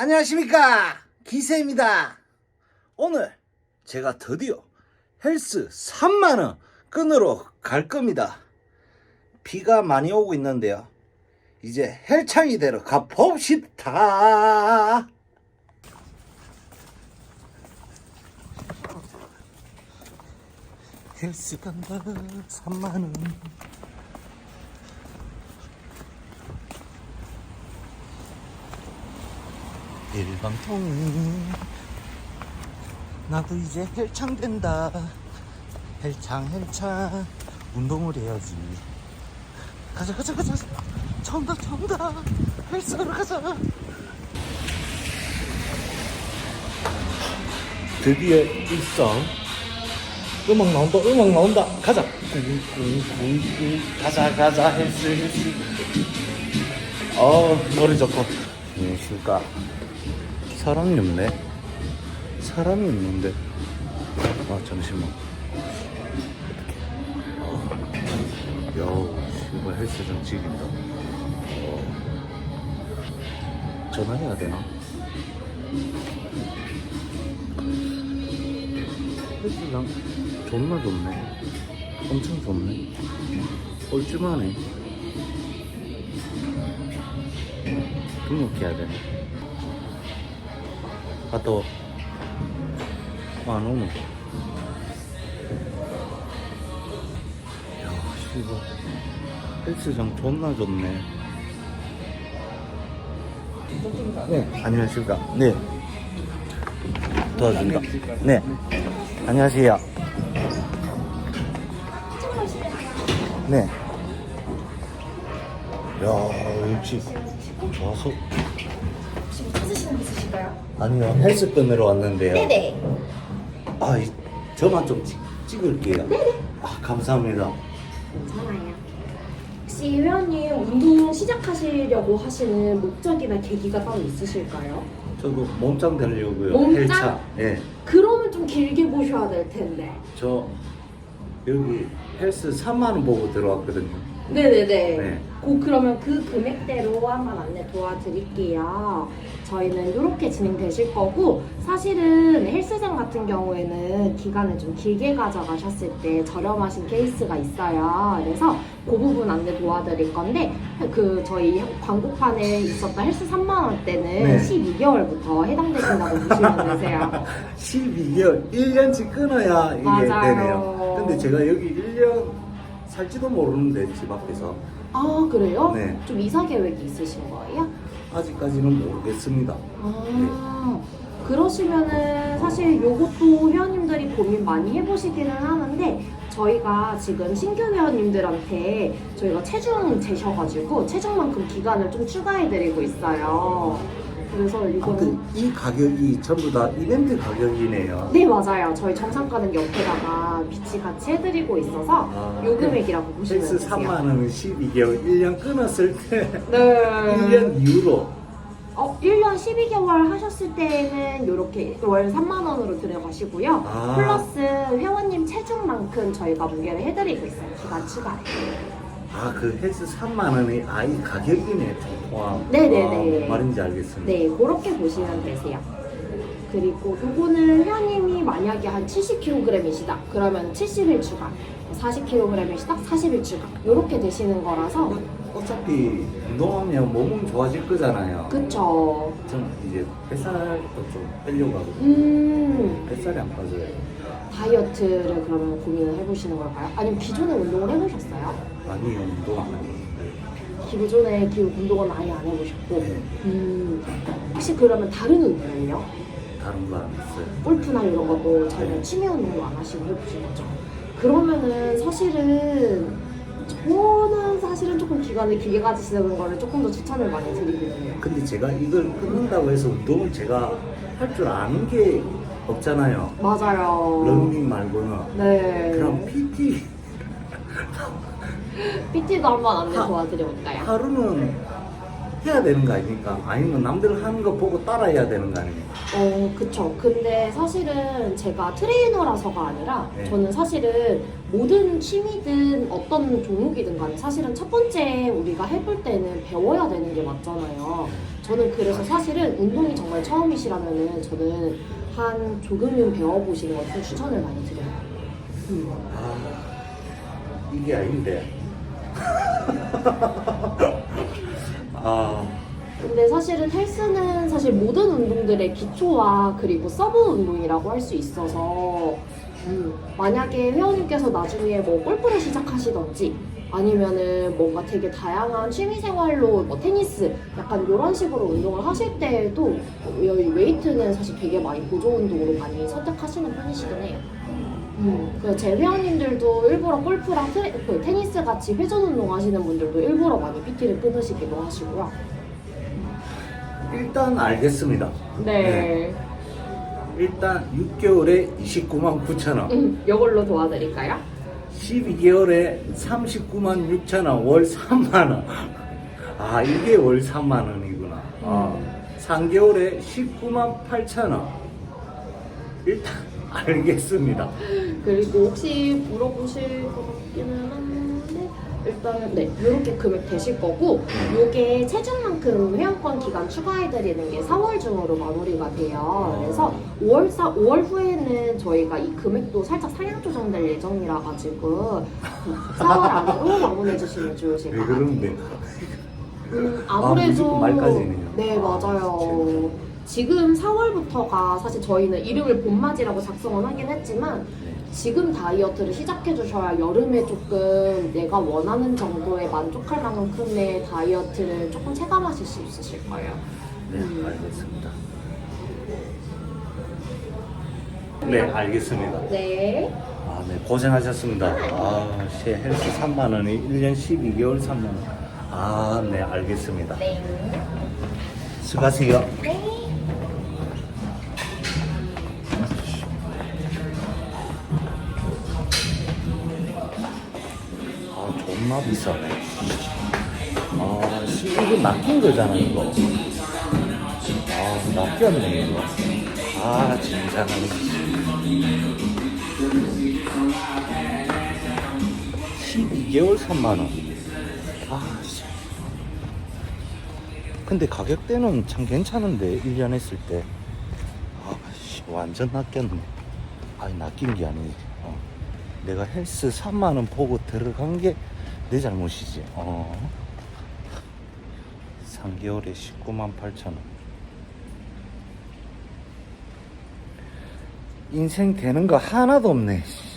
안녕하십니까? 기세입니다. 오늘 제가 드디어 헬스 3만원 끈으로 갈 겁니다. 비가 많이 오고 있는데요. 이제 헬창이 되러 가봅시다. 헬스 간다. 3만원 일방통. 나도 이제 헬창 된다. 헬창 헬창. 운동을 해야지. 가자 가자 가자. 처음다 처음다 헬스하러 가자. 드디어 일성. 음악 나온다 음악 나온다. 가자. 가자 가자 헬스 헬스. 어 머리 좋고. 안녕하십니까 사람이 없네. 사람이 없는데. 아 잠시만. 어떻게 야 이거 헬스장 찍인다 어. 전화해야 되나? 헬스장 존나 좋네. 엄청 좋네. 얼마네 등록해야 되네 아, 또, 안 오노. 야, 씨발. 헬스장 존나 좋네. 네, 안녕하십니까. 네. 도와줍니다. 네. 안녕하세요. 네. 야, 역시 좋아서. 지금 찾으시는 거 있으실까요? 아니요, 헬스 끈으로 왔는데요. 네네. 아, 이- 저만 좀 찍, 찍을게요. 아, 감사합니다. 괜찮아요. 혹시 회원님 운동 시작하시려고 하시는 목적이나 계기가 따로 있으실까요? 저도 몸짱 되려고요. 몸짱? 헬차. 예. 그러면 좀 길게 보셔야 될 텐데. 저 여기 헬스 3만 원 보고 들어왔거든요. 네네네. 네. 고 그러면 그 금액대로 한번 안내 도와드릴게요. 저희는 이렇게 진행되실 거고 사실은 헬스장 같은 경우에는 기간을 좀 길게 가져가셨을 때 저렴하신 케이스가 있어요. 그래서 그 부분 안내 도와드릴 건데 그 저희 광고판에 있었던 헬스 3만 원대는 네. 12개월부터 해당되신다고 보시면 되세요. 12개월, 1년치 끊어야 이게 맞아요. 되네요. 근데 제가 여기 1년 살지도 모르는데 집 앞에서 아 그래요? 네. 좀 이사 계획이 있으신 거예요? 아직까지는 모르겠습니다. 아, 그러시면은 사실 요것도 회원님들이 고민 많이 해보시기는 하는데 저희가 지금 신규 회원님들한테 저희가 체중 재셔가지고 체중만큼 기간을 좀 추가해드리고 있어요. 그래서 아무튼 이거는 이 가격이 전부 다 이벤트 가격이네요. 네 맞아요. 저희 정상 가는 옆에다가 비치 같이 해드리고 있어서 아, 요 금액이라고 보시면 헬스 되세요. 3만 원은 12개월, 1년 끊었을 때 네. 1년 이후로 어, 1년 12개월 하셨을 때는 이렇게 월 3만 원으로 들어가시고요. 아. 플러스 회원님 체중만큼 저희가 무게를 해드리고 있어요. 기간 추가에. 아, 그 헬스 3만 원이 아이 가격이네, 포함. 네네네. 아, 말인지 알겠습니다. 네, 그렇게 보시면 되세요. 그리고 요거는 회원님이 만약에 한 70kg이시다. 그러면 70일 추가. 40kg이시다. 40일 추가. 이렇게 되시는 거라서. 어차피 운동하면 몸은 좋아질 거잖아요. 그쵸. 전 이제 뱃살도 좀 빼려고 하거든요. 음, 뱃살이 안 빠져요. 다이어트를 그러면 고민을 해보시는 걸까요? 아니면 기존에 운동을 해보셨어요? 아니요, 운동 안 해요. 기존에 기 운동은 아예 안 해보셨고 네, 음, 혹시 그러면 다른 운동은요? 다른 거 안 했어요. 골프나 이런 것도 전혀 네. 취미 운동도 안 하시고 해보신 거죠? 그러면은 사실은 저는 사실은 조금 기간을 길게 가지시는 거를 조금 더 추천을 많이 드리거든요 근데 제가 이걸 끊는다고 해서 운동을 제가 할 줄 아는 게 없잖아요. 맞아요 런닝 말고는. 네 그럼 PT PT도 한번 안내 하- 도와드려볼까요? 하루는 해야 되는 거 아닙니까? 아니면 남들 하는 거 보고 따라해야 되는 거 아닙니까? 어, 그쵸. 근데 사실은 제가 트레이너라서가 아니라 네. 저는 사실은 모든 취미든 어떤 종목이든 간에 사실은 첫 번째 우리가 해볼 때는 배워야 되는 게 맞잖아요. 저는 그래서 사실은 운동이 정말 처음이시라면은 저는 한 조금은 배워보시는 것을 추천을 많이 드려요. 음. 아, 이게 아닌데. 아, 근데 사실은 헬스는 사실 모든 운동들의 기초와 그리고 서브 운동이라고 할 수 있어서 음, 만약에 회원님께서 나중에 뭐 골프를 시작하시던지 아니면은 뭔가 되게 다양한 취미생활로 뭐 테니스 약간 이런 식으로 운동을 하실 때에도 여기 웨이트는 사실 되게 많이 보조 운동으로 많이 선택하시는 편이시긴 해요. 음, 그래서 제 회원님들도 일부러 골프랑 트레, 그 테니스 같이 회전 운동 하시는 분들도 일부러 많이 PT를 끊으시기도 하시고요. 일단 알겠습니다. 네. 일단 6개월에 29만 9천 원, 음, 이걸로 도와드릴까요? 12개월에 39만 6천 원, 월 3만 원. 아, 이게 월 3만 원이구나. 아, 3개월에 19만 8천 원. 일단 알겠습니다. 그리고 혹시 물어보실 것 같기는 한데 일단은 네 이렇게 금액 되실 거고 요게 체중만큼 회원권 기간 추가해드리는 게 4월 중으로 마무리가 돼요. 그래서 5월 사 5월 후에는 저희가 이 금액도 살짝 상향 조정될 예정이라 가지고 4월 안으로 마무리해 주시면 좋으실 왜것 같아요. 그런데? 음, 아, 아무래도 무조건? 네 아, 맞아요. 지금 4월부터가 사실 저희는 이름을 봄맞이라고 작성은 하긴 했지만 네. 지금 다이어트를 시작해 주셔야 여름에 조금 내가 원하는 정도에 만족할 만큼의 다이어트를 조금 체감하실 수 있으실 거예요. 네, 음. 알겠습니다. 네, 알겠습니다. 네. 아, 네, 고생하셨습니다. 아, 제 헬스 3만 원이 1년 12개월 3만 원. 아, 네, 알겠습니다. 네. 수고하세요. 네. 아, 존나 비싸네. 아, 씨, 이거 낚인 거잖아, 이거. 아, 낚였네, 이거. 아, 진짜. 12개월 3만원. 아, 씨. 근데 가격대는 참 괜찮은데, 1년 했을 때. 아, 씨, 완전 낚였네. 아니, 낚인 게 아니지. 어. 내가 헬스 3만원 보고 들어간 게 내 잘못이지. 어. 3개월에 19만 8천 원. 인생 되는 거 하나도 없네.